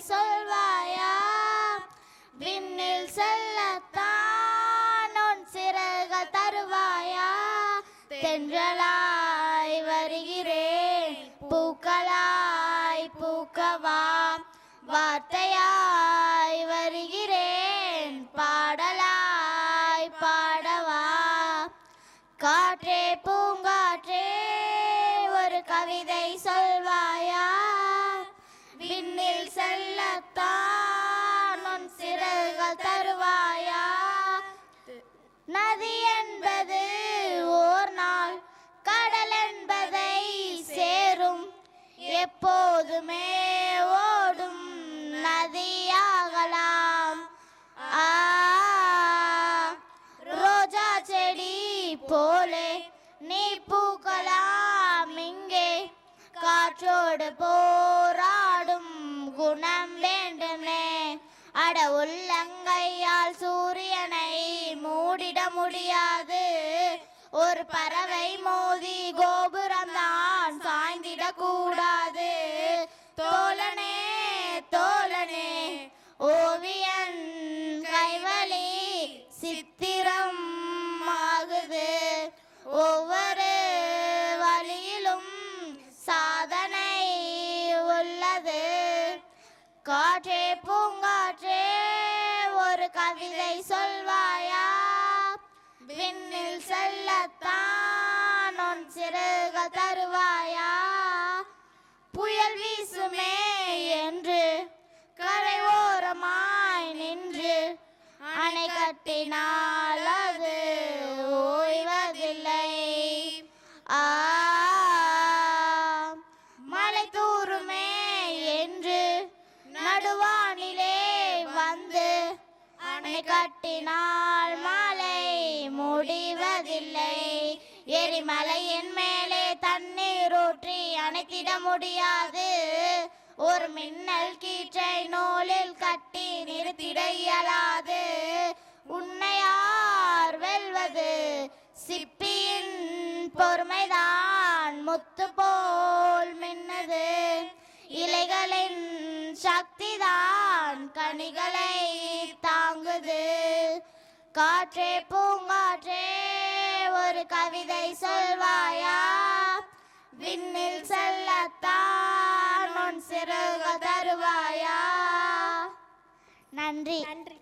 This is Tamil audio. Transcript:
சொல்வாயா? விண்ணில் செல்லத்தான் உன் சிறகுகள் தருவாயா? தென்றலாய் வருகிறேன் பூக்களாய் பூக்கவா? வார்த்தையாய் வருகிறேன் பாடலாய் பாடவா? காற்றே பூங்காற்றே ஒரு கவிதை சொல்வா? விண்ணில் செல்லத்தான் உன் சிறகுகள் தருவாயா? நதி என்பது ஓர் நாள் கடல் என்பதை சேரும். எப்போதுமே ஓடும் நதியாகலாம். ஆ ரோஜா செடி போலே நீ பூக்கலாம் இங்கே. காற்றோடு போ அட உள்ளங்கையால் சூரியனை மூடிட முடியாது. ஒரு பறவை மோதி கோபுரம் தான் சாய்ந்திடக் கூடாது. தோழனே தோழனே ஓவியன் கைவலி சித்திரம் ஆகுது. ஒவ்வொரு வழியிலும் சாதனை உள்ளது. காற்றே போ ஒரு கவிதை சொல்வாயா? விண்ணில் செல்லத்தான் உன் சிறக தருவாயா? புயல் வீசுமே கட்டினால் மழை முடிவதில்லை. எரிமலையின் மேலே தண்ணீர் ஊற்றி அணைத்திட முடியாது. ஒரு மின்னல் கீற்றை நூலில் கட்டி நிறுத்திட இயலாது. உன்னையார் வெல்வது சிப்பியின் பொறுமைதான். முத்து போல் மின்னது இலைகளின் சக்திதான். கனிகளை காற்றே பூங்காற்றே ஒரு கவிதை சொல்வாயா? விண்ணில் செல்லத்தான் உன் சிறுக தருவாயா? நன்றி. நன்றி.